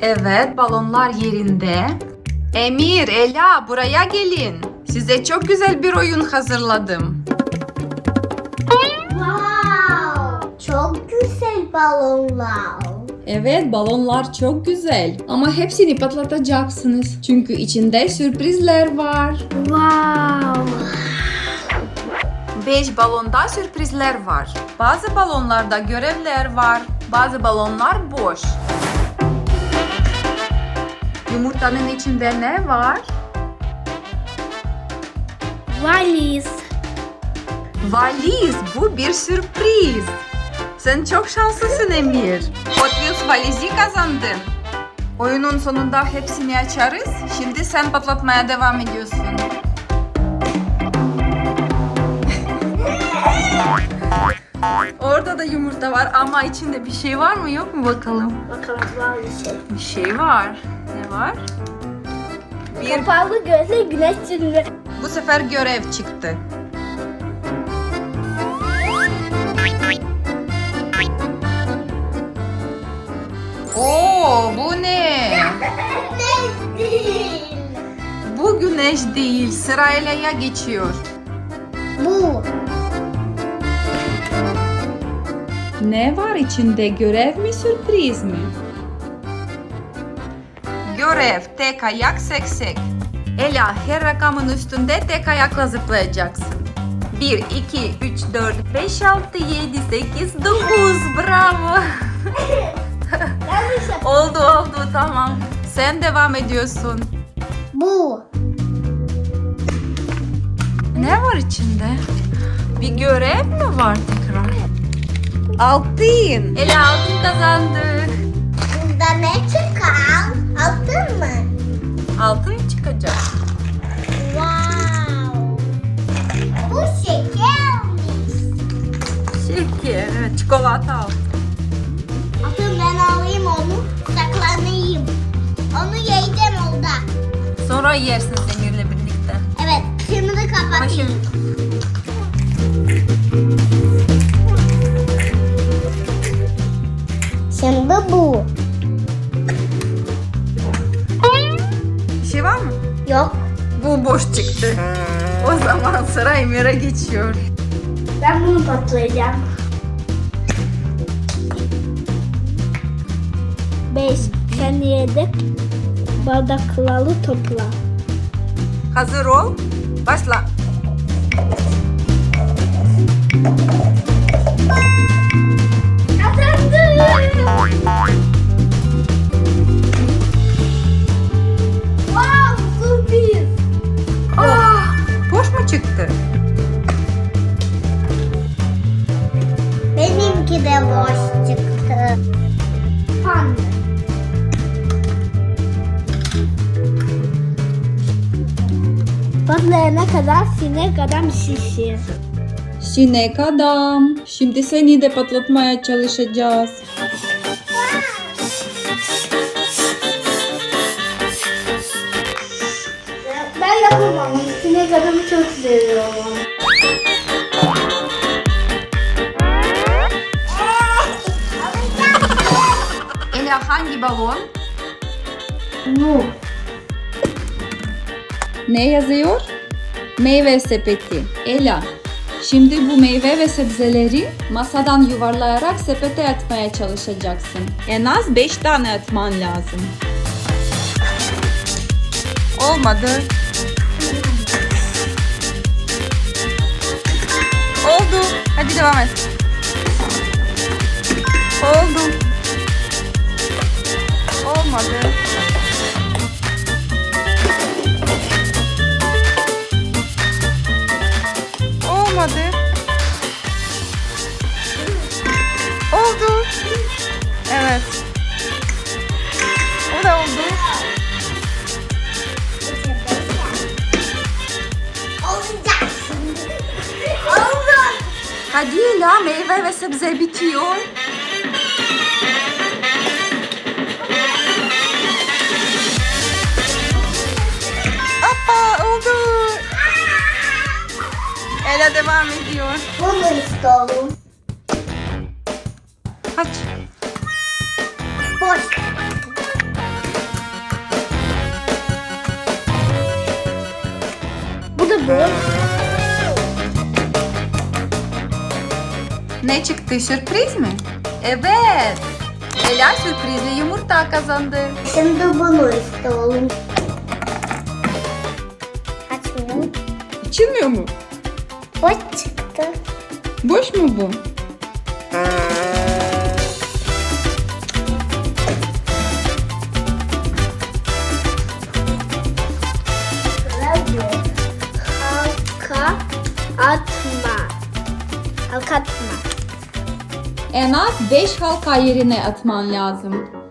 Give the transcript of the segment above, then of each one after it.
Evet, balonlar yerinde. Emir, Ela buraya gelin. Size çok güzel bir oyun hazırladım. Wow! Çok güzel balonlar. Evet, balonlar çok güzel. Ama hepsini patlatacaksınız. Çünkü içinde sürprizler var. Wow! 5 balonda sürprizler var. Bazı balonlarda görevler var. Bazı balonlar boş. Yumurtanın içinde ne var? Valiz. Valiz. Bu bir sürpriz. Sen çok şanslısın Emir. Hot valizi kazandın. Oyunun sonunda hepsini açarız. Şimdi sen patlatmaya devam ediyorsun. Orada da yumurta var ama içinde bir şey var mı yok mu bakalım. Bakalım var bir şey. Bir şey var. Ne var? Bir Kapalı gözle güneş ürünü. bu sefer görev çıktı. Oo, bu ne? Ne değil. Bu güneş değil, sırayla ya geçiyor. Bu. Ne var içinde? Görev mi, sürpriz mi? Görev, tek ayak seksek. Ela, her rakamın üstünde tek ayakla zıplayacaksın. 1, 2, 3, 4, 5, 6, 7, 8, 9. Bravo. Oldu oldu tamam. Sen devam ediyorsun. Bu. Ne var içinde? Bir görev mi var tekrar? Altın. Ela altın kazandı. Bunda ne çıkar? Altın mı? Altın çıkacak. Wow. Bu şekermiş. Şeker, evet çikolata al. Atın ben alayım onu saklanayım. Onu yiyeceğim orada. Sonra yersin Demir'le birlikte. Evet şimdi Ama kapatayım. şimdi Şimdi bu. bir şey var mı? Yok. Bu boş çıktı. O zaman sıra Emir'e geçiyor. Ben bunu patlayacağım. Beş. Sen yedi bardakları topla. Hazır ol. Başla. Wow, sürpriz. Ah, boş mu çıktı? Benimki de boş çıktı. Panda. Patlayana kadar sinek adam şişir. Sinek adam. Şimdi seni de patlatmaya çalışacağız. Ben yapamam. Sinek adamı çok seviyorum. Ela hangi balon? Bu. Ne yazıyor? Meyve sepeti. Ela. Şimdi bu meyve ve sebzeleri masadan yuvarlayarak sepete atmaya çalışacaksın. En az 5 tane atman lazım. Olmadı. Oldu. Hadi devam et. Oldu. Olmadı. Adıyla meyve ve sebze bitiyor. Hoppa oldu. Ela devam ediyor. Bunu istiyorum. Aç. Boş. Bu da boş. Ne çıktı? Sürpriz mi? Evet. Ela sürprizli yumurta kazandı. Şimdi bunu istiyorum. Açmıyorum. Açılmıyor mu? Boş çıktı. Boş mu bu? Radyo. Halka atma. Halka atma. En az 5 halka yerine atman lazım.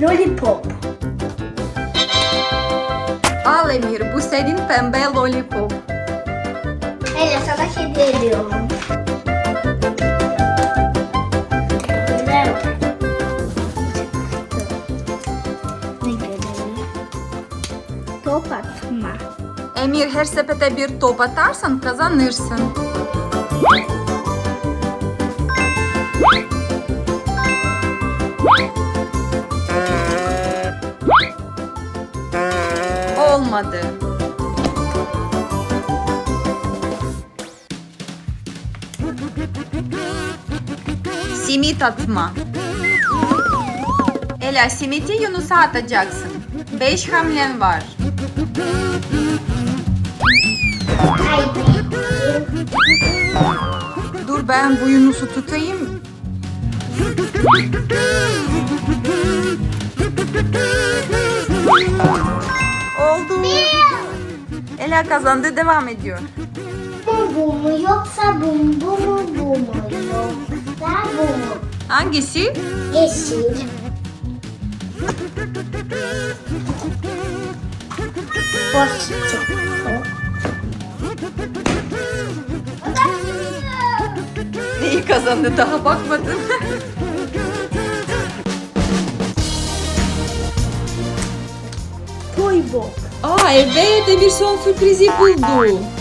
Lollipop. Al Emir, bu senin pembe lollipop. Hele sana hediye ediyorum. Top atma. Emir her sepete bir top atarsan kazanırsın. Olmadı. Simit atma. Ela simiti Yunus'a atacaksın. Beş hamlen var. Dur ben bu Yunus'u tutayım. Oldu. Ela kazandı devam ediyor. Bu bu mu yoksa bu mu bu mu bu mu yoksa bu mu? Hangisi? Yeşil. Boş çıktı. Neyi kazandı daha bakmadın. boca. Ó, oh, é surpresa Demirson surpresibundo.